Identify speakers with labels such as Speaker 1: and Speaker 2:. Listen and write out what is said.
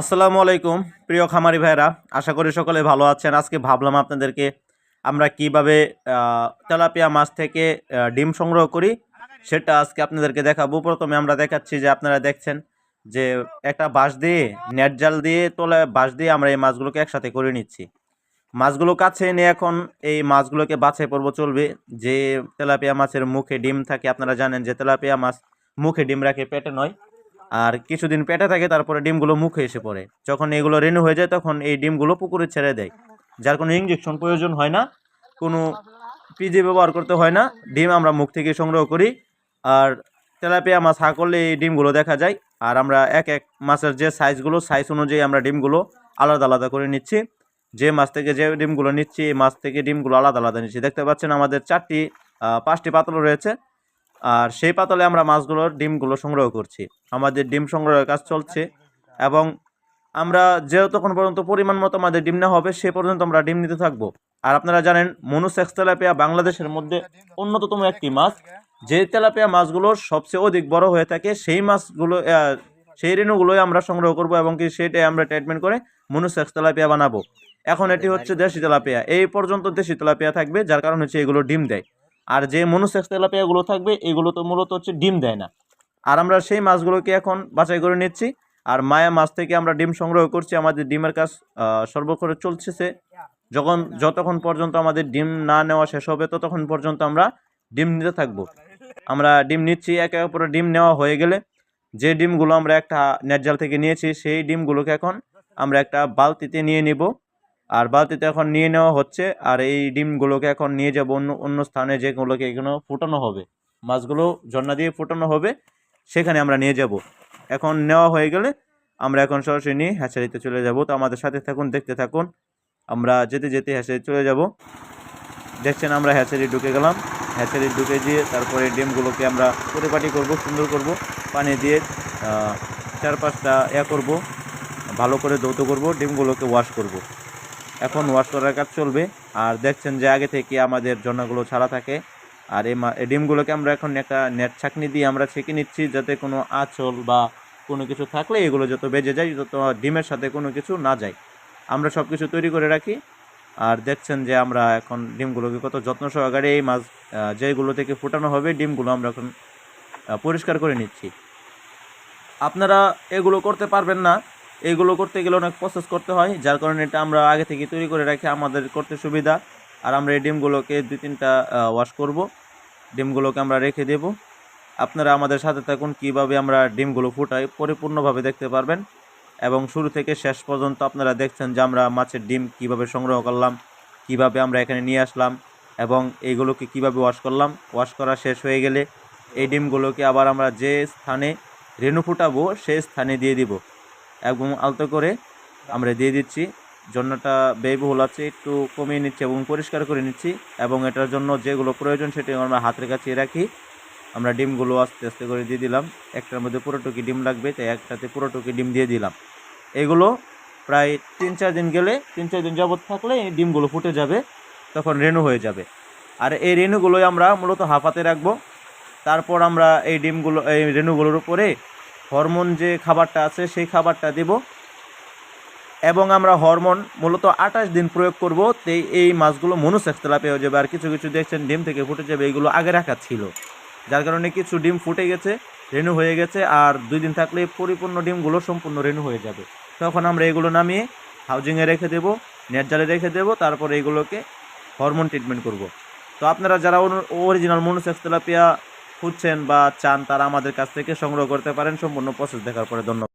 Speaker 1: আসসালামু আলাইকুম, প্রিয় খামারি ভাইরা আশা করি সকলে ভালো আছেন। আজকে ভাবলাম আপনাদেরকে আমরা কীভাবে তেলাপিয়া মাছ থেকে ডিম সংগ্রহ করি, সেটা আজকে আপনাদেরকে দেখাবো। প্রথমে আমরা দেখাচ্ছি যে আপনারা দেখছেন যে একটা বাঁশ দিয়ে, নেট জাল দিয়ে, তোলা বাঁশ দিয়ে আমরা এই মাছগুলোকে একসাথে করে নিচ্ছি। মাছগুলো কাছে এনে এখন এই মাছগুলোকে বাছাই পর্ব চলবে। যে তেলাপিয়া মাছের মুখে ডিম থাকে, আপনারা জানেন যে তেলাপিয়া মাছ মুখে ডিম রাখে, পেটে নয়। আর কিছুদিন পেটে থাকে, তারপরে ডিমগুলো মুখে এসে পড়ে। যখন এগুলো রেনু হয়ে যায়, তখন এই ডিমগুলো পুকুরে ছেড়ে দেয়। যার কোনো ইঞ্জেকশন প্রয়োজন হয় না, কোনো পিজি ব্যবহার করতে হয় না। ডিম আমরা মুখ থেকে সংগ্রহ করি। আর তেলাপিয়া মাছ হা করলে এই ডিমগুলো দেখা যায়। আর আমরা এক এক মাছের যে সাইজগুলো সাইজ অনুযায়ী আমরা ডিমগুলো আলাদা আলাদা করে নিচ্ছি। যে মাছ থেকে যে ডিমগুলো নিচ্ছি, এই মাছ থেকে ডিমগুলো আলাদা আলাদা নিচ্ছি। দেখতে পাচ্ছেন আমাদের চারটি পাঁচটি পাতল রয়েছে। আর সেই পাতলে আমরা মাছগুলোর ডিমগুলো সংগ্রহ করছি। আমাদের ডিম সংগ্রহের কাজ চলছে এবং আমরা যতক্ষণ পর্যন্ত পরিমাণ মতো আমাদের ডিম নেওয়া হবে, সে পর্যন্ত আমরা ডিম নিতে থাকব। আর আপনারা জানেন, মনুসেক্স তেলাপিয়া বাংলাদেশের মধ্যে অন্যতম একটি মাছ। যে তেলাপিয়া মাছগুলো সবচেয়ে অধিক বড় হয়ে থাকে, সেই মাছগুলো সেই রেণুগুলোই আমরা সংগ্রহ করব এবং কি সেটাই আমরা ট্রিটমেন্ট করে মনুসেক্স তেলাপিয়া বানাবো। এখন এটি হচ্ছে দেশি তেলাপিয়া। এই পর্যন্ত দেশি তেলাপিয়া থাকবে, যার কারণ হচ্ছে এগুলো ডিম দেয়। আর যে মনুসেক্স তেলাপিয়াগুলো থাকবে, এগুলো তো মূলত হচ্ছে ডিম দেয় না। আর আমরা সেই মাছগুলোকে এখন বাছাই করে নিচ্ছি। আর মায়া মাছ থেকে আমরা ডিম সংগ্রহ করছি। আমাদের ডিমের কাজ সর্বক্ষণে চলছে যখন, যতক্ষণ পর্যন্ত আমাদের ডিম না নেওয়া শেষ হবে, ততক্ষণ পর্যন্ত আমরা ডিম নিতে থাকব। আমরা ডিম নিচ্ছি, একে অপরের ডিম নেওয়া হয়ে গেলে। যে ডিমগুলো আমরা একটা নেট জাল থেকে নিয়েছি, সেই ডিমগুলোকে এখন আমরা একটা বালতিতে নিয়ে নিব। আর বালতিতে এখন নিয়ে নেওয়া হচ্ছে আর এই ডিমগুলোকে এখন নিয়ে যাব অন্য অন্য স্থানে যেগুলোকে এখানে ফুটানো হবে। মাছগুলো ঝর্ণা দিয়ে ফুটানো হবে সেখানে আমরা নিয়ে যাব। এখন নেওয়া হয়ে গেলে আমরা এখন সরাসরি নিয়ে হ্যাচারিতে চলে যাব। তো আমাদের সাথে থাকুন দেখতে থাকুন। আমরা যেতে যেতে হ্যাচারি চলে যাব। দেখছেন আমরা হ্যাচারি ঢুকে গেলাম। হ্যাচারি ঢুকে দিয়ে তারপরে ডিমগুলোকে আমরা পরিপাটি করব সুন্দর করব। পানি দিয়ে আহ, চার পাঁচটা এ করব ভালো করে দৌত করব ডিমগুলোকে ওয়াশ করব। এখন ওয়াশ করার কাজ চলবে। আর দেখছেন যে আগে থেকে আমাদের জন্নাগুলো ছাড়া থাকে। আর এই ডিমগুলোকে আমরা এখন একটা নেট ছাকনি দিয়ে আমরা ছেঁকে নিচ্ছি, যাতে কোনো আঁচল বা কোনো কিছু থাকলে এগুলো যত বেজে যায়, যত ডিমের সাথে কোনো কিছু না যায়। আমরা সব কিছু তৈরি করে রাখি। আর দেখছেন যে আমরা এখন ডিমগুলোকে কত যত্ন সহকারে এই মাছ যেগুলো থেকে ফুটানো হবে, ডিমগুলো আমরা এখন পরিষ্কার করে নিচ্ছি। আপনারা এগুলো করতে পারবেন না। এগুলো করতে গেলে অনেক প্রসেস করতে হয়, যার কারণে এটা আমরা আগে থেকে তৈরি করে রাখি আমাদের করতে সুবিধা। আর আমরা এই ডিমগুলোকে দুই তিনটা ওয়াশ করব। ডিমগুলোকে আমরা রেখে দেব। আপনারা আমাদের সাথে থাকুন, কীভাবে আমরা ডিমগুলো ফুটাই পরিপূর্ণভাবে দেখতে পারবেন। এবং শুরু থেকে শেষ পর্যন্ত আপনারা দেখছেন যে আমরা মাছের ডিম কীভাবে সংগ্রহ করলাম, কীভাবে আমরা এখানে নিয়ে আসলাম, এবং এইগুলোকে কীভাবে ওয়াশ করলাম। ওয়াশ করা শেষ হয়ে গেলে এই ডিমগুলোকে আবার আমরা যে স্থানে রেণু ফুটাবো, সেই স্থানে দিয়ে দিব। এবং আলতো করে আমরা দিয়ে দিচ্ছি। জন্যটা ব্যয়বহুল আছে, একটু কমিয়ে নিচ্ছি এবং পরিষ্কার করে নিচ্ছি এবং এটার জন্য যেগুলো প্রয়োজন সেটি আমরা হাতের কাছে রাখি। আমরা ডিমগুলো আস্তে আস্তে করে দিয়ে দিলাম। একটার মধ্যে পুরোটুকি ডিম লাগবে, তাই একটাতে পুরোটুকি ডিম দিয়ে দিলাম। এগুলো প্রায় তিন চার দিন গেলে, তিন চার দিন যাবত থাকলে এই ডিমগুলো ফুটে যাবে, তখন রেণু হয়ে যাবে। আর এই রেণুগুলোই আমরা মূলত হাফাতে রাখব। তারপর আমরা এই ডিমগুলো, এই রেণুগুলোর উপরে হরমোন যে খাবারটা আছে, সেই খাবারটা দেব। এবং আমরা হরমোন মূলত আঠাশ দিন প্রয়োগ করব তেই এই মাছগুলো মনুসেক্স তেলাপিয়া হয়ে যাবে। আর কিছু কিছু দেখছেন ডিম থেকে ফুটে যাবে এইগুলো আগে রাখা ছিল। যার কারণে কিছু ডিম ফুটে গেছে, রেনু হয়ে গেছে, আর দুই দিন থাকলে পরিপূর্ণ ডিমগুলো সম্পূর্ণ রেনু হয়ে যাবে। তখন আমরা এগুলো নামিয়ে হাউজিংয়ে রেখে দেবো, নেট জালে রেখে দেবো, তারপর এগুলোকে হরমোন ট্রিটমেন্ট করব। তো আপনারা যারা অরিজিনাল মনুসেক্স তেলাপিয়া খুঁজছেন বা চান তারা আমাদের কাছ থেকে সংগ্রহ করতে পারেন, সম্পূর্ণ প্রসেস দেখার পরে ধন্যবাদ।